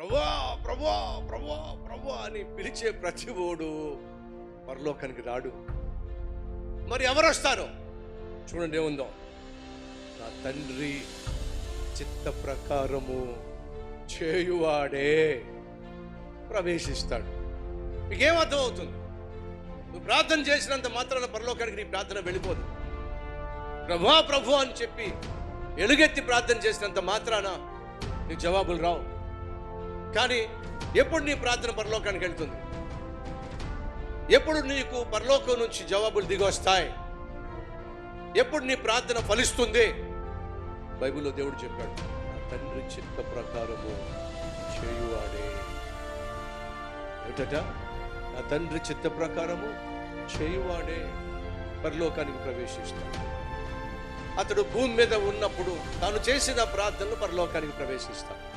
ప్రభా ప్రభా ప్రభా ప్రభా అని పిలిచే ప్రతి ఓడు పరలోకానికి రాడు. మరి ఎవరు వస్తారు చూడండి ఏముందో. నా తండ్రి చిత్త ప్రకారము చేయువాడే ప్రవేశిస్తాడు. మీకేం అర్థం అవుతుంది నువ్వు ప్రార్థన చేసినంత మాత్రాన పరలోకానికి నీ ప్రార్థన వెళ్ళిపోదు. ప్రభా ప్రభు అని చెప్పి ఎలుగెత్తి ప్రార్థన చేసినంత మాత్రాన నీకు జవాబులు రావు. కానీ ఎప్పుడు నీ ప్రార్థన పరలోకానికి వెళ్తుంది? ఎప్పుడు నీకు పరలోకం నుంచి జవాబులు దిగొస్తాయి ఎప్పుడు నీ ప్రార్థన ఫలిస్తుంది? బైబిల్లో దేవుడు చెప్పాడు తండ్రి చిత్త ప్రకారము చేయువాడే. ఏమిటట? నా తండ్రి చిత్త ప్రకారము చేయువాడే. పరలోకానికి ప్రవేశిస్తాడు. అతడు భూమి మీద ఉన్నప్పుడు తాను చేసిన ప్రార్థనలు పరలోకానికి ప్రవేశిస్తాడు